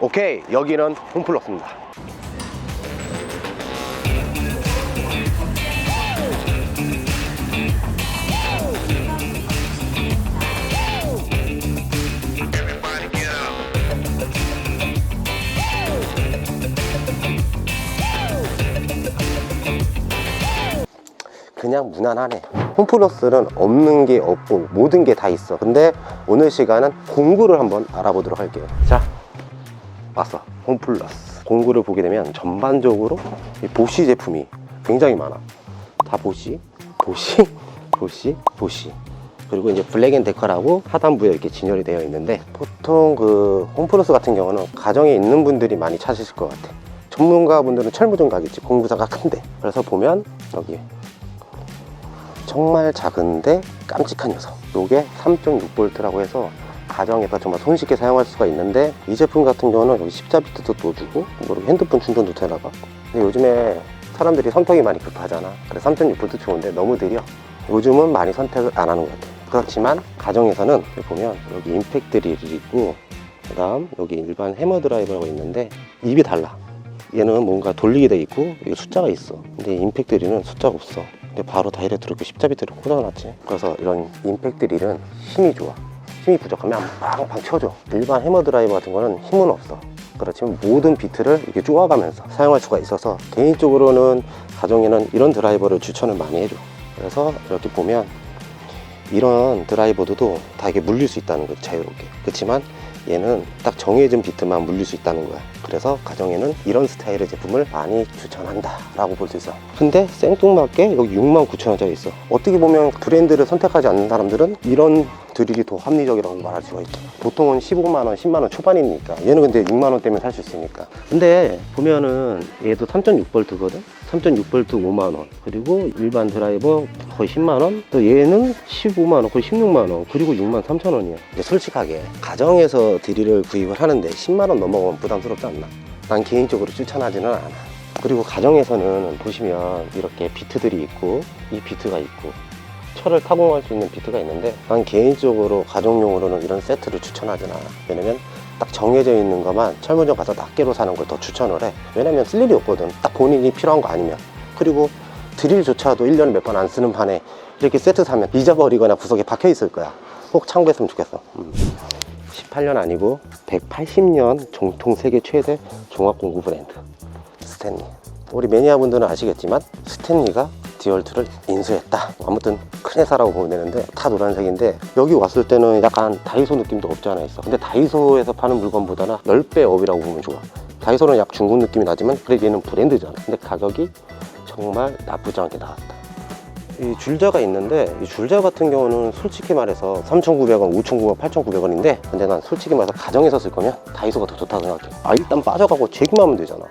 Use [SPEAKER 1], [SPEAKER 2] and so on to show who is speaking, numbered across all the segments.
[SPEAKER 1] 오케이 여기는 홈플러스입니다. 그냥 무난하네. 홈플러스는 없는 게 없고 모든 게 다 있어. 근데 오늘 시간은 공구를 한번 알아보도록 할게요. 자 왔어 홈플러스 공구를 보게 되면 전반적으로 이 보시 제품이 굉장히 많아. 다 보시 보시 보시 보시. 그리고 이제 블랙앤데커라고 하단부에 이렇게 진열이 되어 있는데 보통 그 홈플러스 같은 경우는 가정에 있는 분들이 많이 찾으실 것 같아. 전문가분들은 철무점 가겠지. 공구사가 큰데. 그래서 보면 여기 정말 작은데 깜찍한 녀석. 요게 3.6V라고 해서 가정에서 정말 손쉽게 사용할 수가 있는데 이 제품 같은 경우는 여기 십자비트도 또 그리고 핸드폰 충전도 되나봐. 근데 요즘에 사람들이 선택이 많이 급하잖아. 그래서 3.6V 좋은데 너무 느려. 요즘은 많이 선택을 안 하는 것 같아 그렇지만 가정에서는 보면 여기 임팩트 릴이 있고 그 다음 여기 일반 해머 드라이버가 있는데 입이 달라. 얘는 뭔가 돌리게 돼 있고 여기 숫자가 있어. 근데 임팩트 릴은 숫자가 없어. 근데 바로 다이렉트로 이렇게 십자비트를 꽂아놨지. 그래서 이런 임팩트 릴은 힘이 좋아 힘이 부족하면 빵빵 쳐줘. 일반 해머 드라이버 같은 거는 힘은 없어. 그렇지만 모든 비트를 이렇게 쪼아가면서 사용할 수가 있어서 개인적으로는 가정에는 이런 드라이버를 추천을 많이 해줘. 그래서 이렇게 보면 이런 드라이버도 다 이게 물릴 수 있다는 거죠 자유롭게. 그렇지만 얘는 딱 정해진 비트만 물릴 수 있다는 거야 그래서 가정에는 이런 스타일의 제품을 많이 추천한다 라고 볼 수 있어 근데 생뚱맞게 여기 69,000원짜리 있어. 어떻게 보면 브랜드를 선택하지 않는 사람들은 이런 드릴이 더 합리적이라고 말할 수가 있죠. 보통은 15만원 10만원 초반이니까. 얘는 근데 6만원 때문에 살 수 있으니까. 근데 보면은 얘도 3.6V거든? 3.6V 5만원. 그리고 일반 드라이버 거의 10만원? 또 얘는 15만원 거의 16만원. 그리고 6만 3천원이야. 솔직하게 가정에서 드릴을 구입을 하는데 10만원 넘어가면 부담스럽지 않나. 난 개인적으로 추천하지는 않아. 그리고 가정에서는 보시면 이렇게 비트들이 있고 이 비트가 있고 철을 타공할 수 있는 비트가 있는데 난 개인적으로 가정용으로는 이런 세트를 추천하진 않아. 왜냐면 딱 정해져 있는 것만 철물점 가서 낱개로 사는 걸 더 추천을 해. 왜냐면 쓸 일이 없거든. 딱 본인이 필요한 거 아니면. 그리고 드릴조차도 1년에 몇 번 안 쓰는 판에 이렇게 세트 사면 잊어버리거나 구석에 박혀 있을 거야. 꼭 참고했으면 좋겠어. 음. 18년 아니고 180년 정통 세계 최대 종합 공구 브랜드 스탠리. 우리 매니아분들은 아시겠지만 스탠리가 디얼트를 인수했다. 아무튼 큰 회사라고 보면 되는데 다 노란색인데 여기 왔을 때는 약간 다이소 느낌도 없지 않아 있어. 근데 다이소에서 파는 물건보다는 10배 업이라고 보면 좋아. 다이소는 약 중국 느낌이 나지만 그래도 얘는 브랜드잖아. 근데 가격이 정말 나쁘지 않게 나왔다 이 줄자가 있는데 이 줄자 같은 경우는 솔직히 말해서 3,900원, 5,900원, 8,900원인데 근데 난 솔직히 말해서 가정에서 쓸 거면 다이소가 더 좋다고 생각해. 아 일단 빠져가고 재기만 하면 되잖아.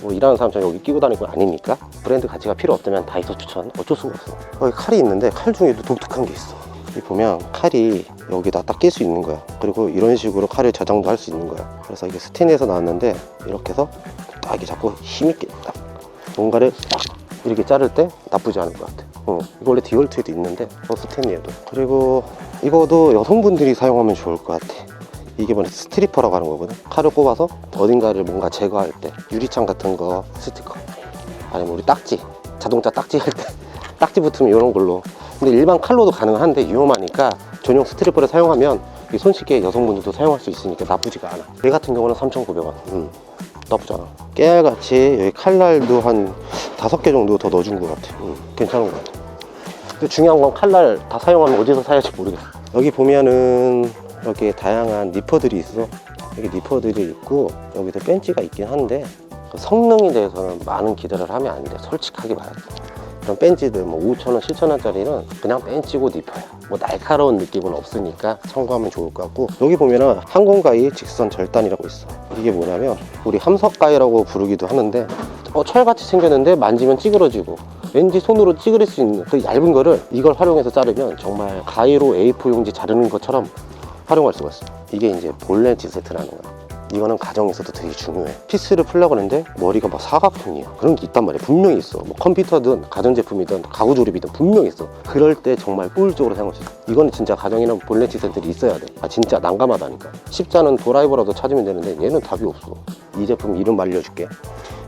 [SPEAKER 1] 뭐 일하는 사람처럼 여기 끼고 다니는 건 아니니까 브랜드 가치가 필요 없다면 다이소 추천 어쩔 수가 없어. 여기 칼이 있는데 칼 중에도 독특한 게 있어. 여기 보면 칼이 여기다 딱 낄 수 있는 거야. 그리고 이런 식으로 칼을 저장도 할 수 있는 거야. 그래서 이게 스텐에서 나왔는데 이렇게 해서 딱 이렇게 잡고 힘있게 딱 뭔가를 딱 이렇게 자를 때 나쁘지 않을 것 같아 어, 이거 원래 디월트에도 있는데 어, 스탠리에도. 그리고 이거도 여성분들이 사용하면 좋을 것 같아. 이게 뭐냐 스트리퍼라고 하는 거거든. 칼을 꼽아서 어딘가를 뭔가 제거할 때 유리창 같은 거 스티커. 아니면 우리 딱지 자동차 딱지 할 때 딱지 붙으면 이런 걸로. 근데 일반 칼로도 가능한데 위험하니까 전용 스트리퍼를 사용하면 이 손쉽게 여성분들도 사용할 수 있으니까 나쁘지가 않아. 얘 같은 경우는 3,900원. 음, 나쁘지 않아. 깨알같이 여기 칼날도 한 다섯 개 정도 더 넣어준 것 같아. 음, 괜찮은 것 같아. 근데 중요한 건 칼날 다 사용하면 어디서 사야지 모르겠어. 여기 보면은 이렇게 다양한 니퍼들이 있어. 여기 니퍼들이 있고 여기도 벤치가 있긴 한데 그 성능에 대해서는 많은 기대를 하면 안 돼. 솔직하게 말할게 이런 벤치들 뭐 5천원, 7천원짜리는 그냥 벤치고 니퍼야. 뭐 날카로운 느낌은 없으니까 참고하면 좋을 것 같고 여기 보면은 항공가위 직선 절단이라고 있어 이게 뭐냐면 우리 함석가위라고 부르기도 하는데 어, 철같이 생겼는데 만지면 찌그러지고 왠지 손으로 찌그릴 수 있는 그 얇은 거를 이걸 활용해서 자르면 정말 가위로 A4 용지 자르는 것처럼 활용할 수가 있어 이게 이제 볼렌치 세트라는 거야 이거는 가정에서도 되게 중요해. 피스를 풀려고 하는데 머리가 막 사각형이야. 그런 게 있단 말이야. 분명히 있어. 뭐 컴퓨터든 가전제품이든 가구 조립이든 분명히 있어. 그럴 때 정말 꿀적으로 있어 이거는 진짜 가정이나 본래 시설들이 있어야 돼아 진짜 난감하다니까. 십자는 도라이버라도 찾으면 되는데 얘는 답이 없어. 이 제품 이름 알려줄게.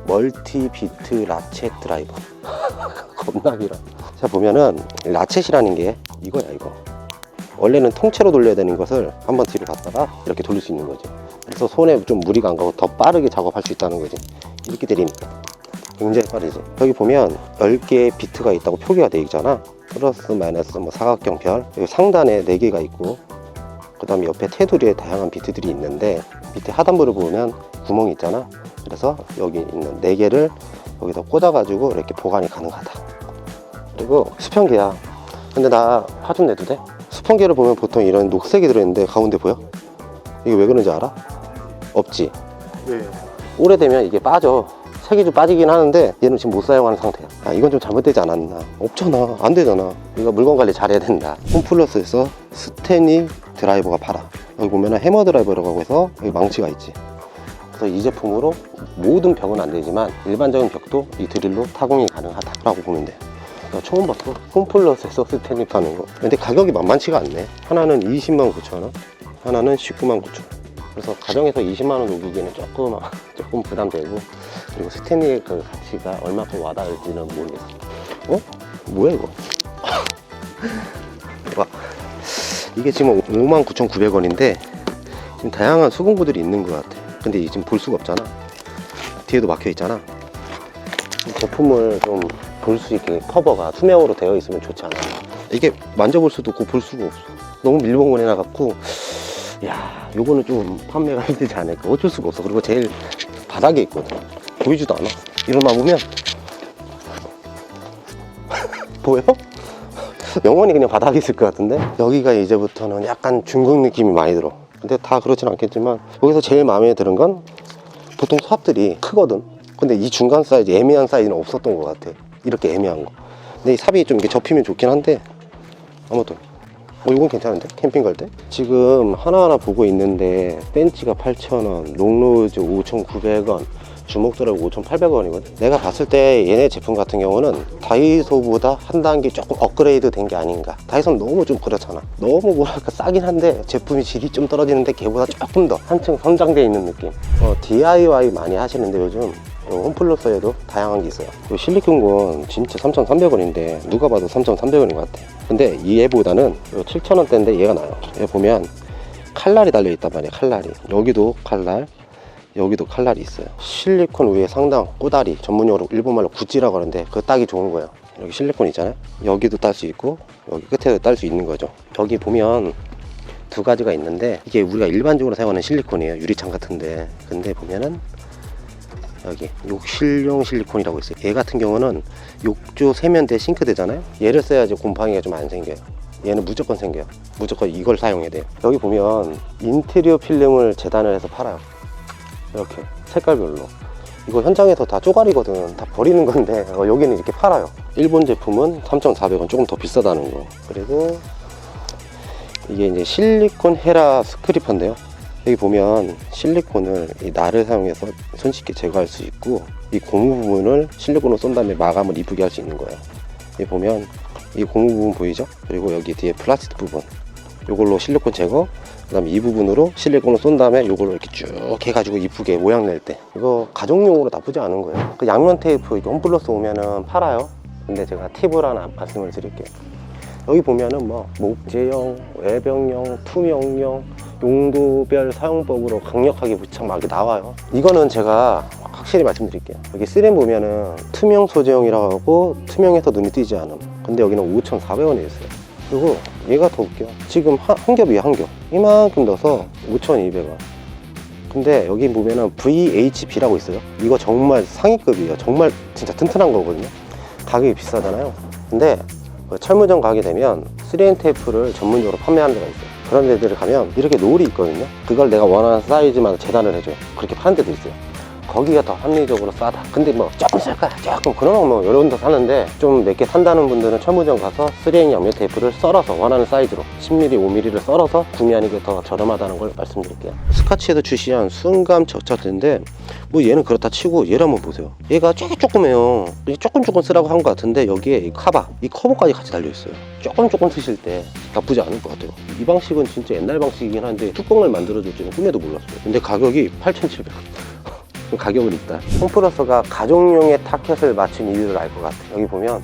[SPEAKER 1] 멀티비트 라쳇 드라이버. 겁나 길어. 자 보면은 라쳇이라는 게 이거야 이거 원래는 통째로 돌려야 되는 것을 한번 뒤로 갔다가 이렇게 돌릴 수 있는 거지. 그래서 손에 좀 무리가 안 가고 더 빠르게 작업할 수 있다는 거지. 이렇게 때리니까 굉장히 빠르지. 여기 보면 10개의 비트가 있다고 표기가 되어 있잖아. 플러스 마이너스 뭐 사각형 별. 여기 상단에 4개가 있고 그 다음에 옆에 테두리에 다양한 비트들이 있는데 밑에 하단부를 보면 구멍이 있잖아. 그래서 여기 있는 4개를 여기다 꽂아 가지고 이렇게 보관이 가능하다. 그리고 수평계야. 근데 나 화 좀 내도 돼? 수평계를 보면 보통 이런 녹색이 들어있는데 가운데 보여? 이게 왜 그런지 알아? 없지?
[SPEAKER 2] 네.
[SPEAKER 1] 오래되면 이게 빠져. 색이 좀 빠지긴 하는데 얘는 지금 못 사용하는 상태야. 아 이건 좀 잘못되지 않았나? 없잖아. 안 되잖아. 이거 물건 관리 잘해야 된다. 홈플러스에서 스테니 드라이버가 팔아. 여기 보면 해머 드라이버라고 해서 여기 망치가 있지. 그래서 이 제품으로 모든 벽은 안 되지만 일반적인 벽도 이 드릴로 타공이 가능하다라고 보면 돼. 나 처음 봤어. 홈플러스에서 스테니 파는 거. 근데 가격이 만만치가 않네. 하나는 20만 9천 원, 하나는 19만 9천 원. 그래서 가정에서 20만 원 녹이기는 조금 조금 부담되고 그리고 스테니의 그 가치가 얼마큼 와닿을지는 모르겠어. 어? 뭐야 이거? 와, 이게 지금 5만 9,900원인데 지금 다양한 수공구들이 있는 것 같아. 근데 이게 지금 볼 수가 없잖아. 뒤에도 막혀 있잖아. 이 제품을 좀 볼 수 있게 커버가 투명으로 되어 있으면 좋지 않아. 이게 만져볼 수도 없고 볼 수가 없어. 너무 밀봉을 해놔갖고, 야, 요거는 좀 판매가 힘들지 않을까. 어쩔 수가 없어. 그리고 제일 바닥에 있거든. 보이지도 않아. 이런만 보면 보여? 영원히 그냥 바닥에 있을 것 같은데 여기가 이제부터는 약간 중국 느낌이 많이 들어 근데 다 그렇진 않겠지만 여기서 제일 마음에 드는 건 보통 삽들이 크거든 근데 이 중간 사이즈 애매한 사이즈는 없었던 것 같아 이렇게 애매한 거 근데 이 삽이 좀 이렇게 접히면 좋긴 한데 아무튼 뭐 이건 괜찮은데 캠핑 갈 때 지금 하나하나 보고 있는데 벤치가 8,000원 롱로즈 5,900원 주먹드라고 5,800원이거든. 내가 봤을 때 얘네 제품 같은 경우는 다이소보다 한 단계 조금 업그레이드 된 게 아닌가. 다이소는 너무 좀 그렇잖아. 너무 뭐랄까 싸긴 한데 제품이 질이 좀 떨어지는데 걔보다 조금 더 한층 선장돼 있는 느낌. 어, DIY 많이 하시는데 요즘 요 홈플러스에도 다양한 게 있어요. 요 실리콘건 진짜 3,300원인데 누가 봐도 3,300원인 것 같아. 근데 얘보다는 7,000원대인데 얘가 나요. 얘 보면 칼날이 달려 있단 말이야. 칼날이. 여기도 칼날. 여기도 칼날이 있어요. 실리콘 위에 상당 꼬다리 전문용어로 일본말로 구찌라고 하는데 그거 따기 좋은 거예요. 여기 실리콘 있잖아요. 여기도 딸 수 있고 여기 끝에도 딸 수 있는 거죠. 여기 보면 두 가지가 있는데 이게 우리가 일반적으로 사용하는 실리콘이에요. 유리창 같은데 근데 보면은 여기 욕실용 실리콘이라고 있어요. 얘 같은 경우는 욕조 세면대 싱크대잖아요. 얘를 써야지 곰팡이가 좀 안 생겨요. 얘는 무조건 생겨요. 무조건 이걸 사용해야 돼요. 여기 보면 인테리어 필름을 재단을 해서 팔아요. 이렇게 색깔별로 이거 현장에서 다 쪼가리거든 다 버리는 건데 어, 여기는 이렇게 팔아요 일본 제품은 3,400원 조금 더 비싸다는 거 그리고 이게 이제 실리콘 헤라 스크리퍼인데요 여기 보면 실리콘을 이 날을 사용해서 손쉽게 제거할 수 있고 이 고무 부분을 실리콘으로 쏜 다음에 마감을 이쁘게 할 수 있는 거예요. 여기 보면 이 고무 부분 보이죠? 그리고 여기 뒤에 플라스틱 부분. 이걸로 실리콘 제거 그 다음에 이 부분으로 실리콘을 쏜 다음에 이걸로 이렇게 쭉 해가지고 이쁘게 모양 낼 때. 이거 가정용으로 나쁘지 않은 거예요. 그 양면 테이프 이거 홈플러스 오면은 팔아요. 근데 제가 팁을 하나 말씀을 드릴게요. 여기 보면은 뭐 목재형, 외병형, 투명형 용도별 사용법으로 강력하게 무척 막 나와요. 이거는 제가 확실히 말씀드릴게요. 여기 3M 보면은 투명 소재형이라고 하고 투명해서 눈이 띄지 않음. 근데 여기는 5,400원에 있어요. 그리고 얘가 더 웃겨. 지금 한, 한 겹이야 한겹. 이만큼 넣어서 5,200원. 근데 여기 보면은 VHB라고 있어요. 이거 정말 상위급이에요. 정말 진짜 튼튼한 거거든요. 가격이 비싸잖아요. 근데 그 철무점 가게 되면 3M 테이프를 전문적으로 판매하는 데가 있어요 그런 데들을 가면 이렇게 롤이 있거든요. 그걸 내가 원하는 사이즈만 재단을 해줘요 그렇게 파는 데도 있어요 거기가 더 합리적으로 싸다. 근데 뭐 조금 쓸까? 조금 그러면 뭐 여러 군데 사는데 좀 몇 개 산다는 분들은 철무점 가서 3M 양면 테이프를 썰어서 원하는 사이즈로 10mm, 5mm를 썰어서 구매하는 게 더 저렴하다는 걸 말씀드릴게요. 스카치에서 출시한 순감 적차인데 뭐 얘는 그렇다 치고 얘를 한번 보세요. 얘가 조그매요. 이게 조금 조금 쓰라고 한 것 같은데 여기에 이 카바 이 커버까지 같이 달려있어요. 조금 조금 쓰실 때 나쁘지 않을 것 같아요. 이 방식은 진짜 옛날 방식이긴 한데 뚜껑을 만들어줄지는 꿈에도 몰랐어요. 근데 가격이 8,700원 가격은 있다. 홈플러스가 가족용의 타켓을 맞춘 이유를 알 것 같아요 여기 보면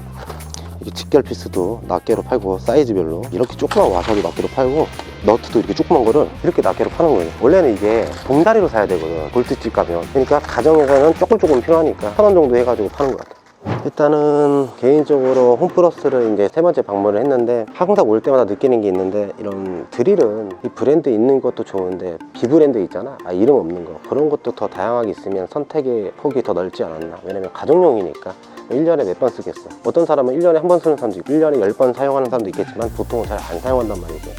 [SPEAKER 1] 이게 직결 피스도 낱개로 팔고 사이즈별로 이렇게 조그만 와사비 낱개로 팔고 너트도 이렇게 조그만 거를 이렇게 낱개로 파는 거예요. 원래는 이게 봉다리로 사야 되거든. 볼트집 가면. 그러니까 가정에서는 조금 조금 필요하니까 천 원 정도 해가지고 파는 것 같아요 일단은 개인적으로 홈플러스를 이제 세 번째 방문을 했는데 항상 올 때마다 느끼는 게 있는데 이런 드릴은 이 브랜드 있는 것도 좋은데 비브랜드 있잖아. 아 이름 없는 거. 그런 것도 더 다양하게 있으면 선택의 폭이 더 넓지 않았나. 왜냐면 가정용이니까. 1년에 몇 번 쓰겠어. 어떤 사람은 1년에 한 번 쓰는 사람도 있고 1년에 10번 사용하는 사람도 있겠지만 보통은 잘 안 사용한단 말이죠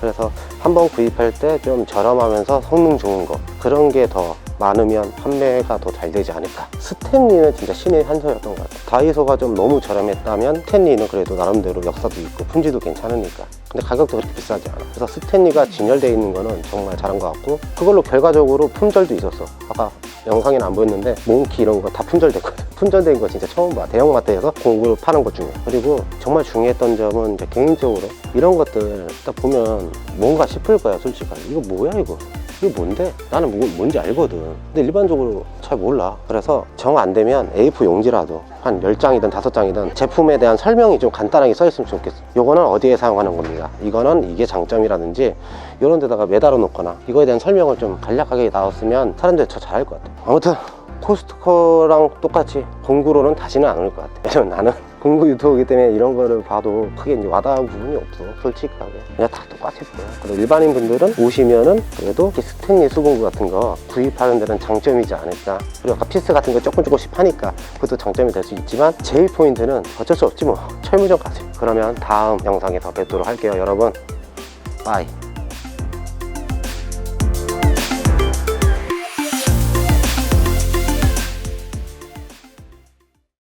[SPEAKER 1] 그래서 한 번 구입할 때 좀 저렴하면서 성능 좋은 거. 그런 게 더 많으면 판매가 더 잘 되지 않을까. 스탠리는 진짜 신의 한 수였던 것 같아요. 다이소가 좀 너무 저렴했다면 스탠리는 그래도 나름대로 역사도 있고 품질도 괜찮으니까. 근데 가격도 그렇게 비싸지 않아. 그래서 스탠리가 진열되어 있는 거는 정말 잘한 것 같고 그걸로 결과적으로 품절도 있었어. 아까 영상에는 안 보였는데 몽키 이런 거 다 품절됐거든. 품절된 거 진짜 처음 봐. 대형마트에서 공구로 파는 것 중에. 그리고 정말 중요했던 점은 이제 개인적으로 이런 것들 딱 보면 뭔가 싶을 거야 솔직하게. 이거 뭐야 이거 이거 뭔데? 나는 뭐- 뭔지 알거든. 근데 일반적으로 잘 몰라. 그래서 정 안 되면 A4 용지라도 한 10장이든 5장이든 제품에 대한 설명이 좀 간단하게 써 있으면 좋겠어. 요거는 어디에 사용하는 겁니다 이거는 이게 장점이라든지 이런 데다가 매달아 놓거나 이거에 대한 설명을 좀 간략하게 나왔으면 사람들이 더 잘할 것 같아. 아무튼 코스트코랑 똑같이 공구로는 다시는 안 올 것 같아. 왜냐면 나는 공구 유튜브이기 때문에 이런 거를 봐도 크게 이제 와닿은 부분이 없어 솔직하게. 그냥 다 똑같이 보여 그리고 일반인 분들은 오시면은 그래도 스탠리 수공구 같은 거 구입하는 데는 장점이지 않을까. 그리고 아까 피스 같은 거 조금 조금씩 파니까 그것도 장점이 될 수 있지만 제일 포인트는 어쩔 수 없지 뭐. 가세요. 그러면 다음 영상에서 뵙도록 할게요 여러분. 빠이